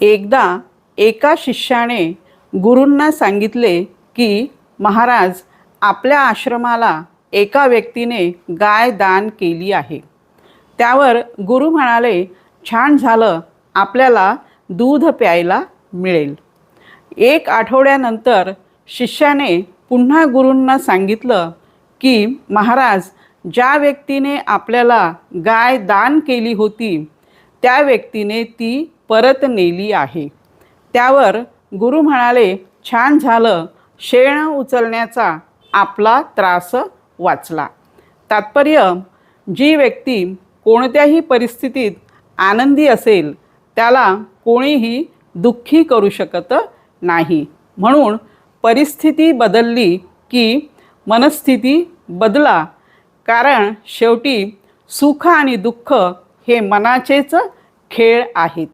एकदा एका शिष्याने गुरूंना सांगितले की महाराज आपल्या आश्रमाला एका व्यक्तीने गाय दान केली आहे. त्यावर गुरु म्हणाले छान झालं आपल्याला दूध प्यायला मिळेल. एक आठवड्यानंतर शिष्याने पुन्हा गुरूंना सांगितलं की महाराज ज्या व्यक्तीने आपल्याला गाय दान केली होती त्या व्यक्तीने ती परत नेली आहे. त्यावर गुरु म्हणाले छान झालं. शेण उचलण्याचा आपला त्रास वाचला. तात्पर्य जी व्यक्ती कोणत्याही परिस्थितीत आनंदी असेल त्याला कोणीही दुःखी करू शकत नाही. म्हणून परिस्थिती बदलली की मनस्थिती बदला. कारण शेवटी सुख आणि दुःख हे मनाचेच खेळ आहेत.